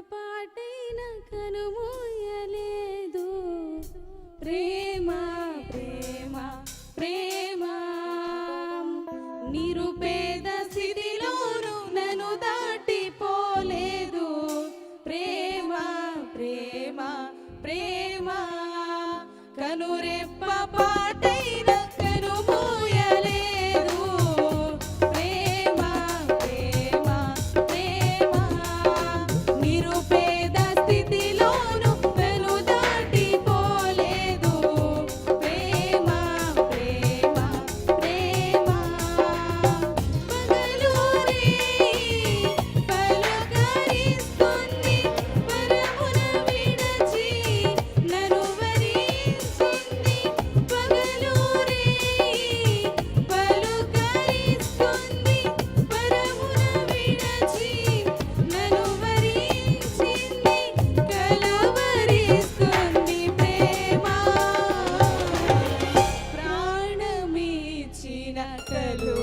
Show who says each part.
Speaker 1: పాటైన కనుమూయలేదు. ప్రేమ ప్రేమ ప్రేమ. నిరుపేద స్థితిలోను నన్ను దాటిపోలేదు. ప్రేమ ప్రేమ ప్రేమ. కనురెప్ప నట్టలు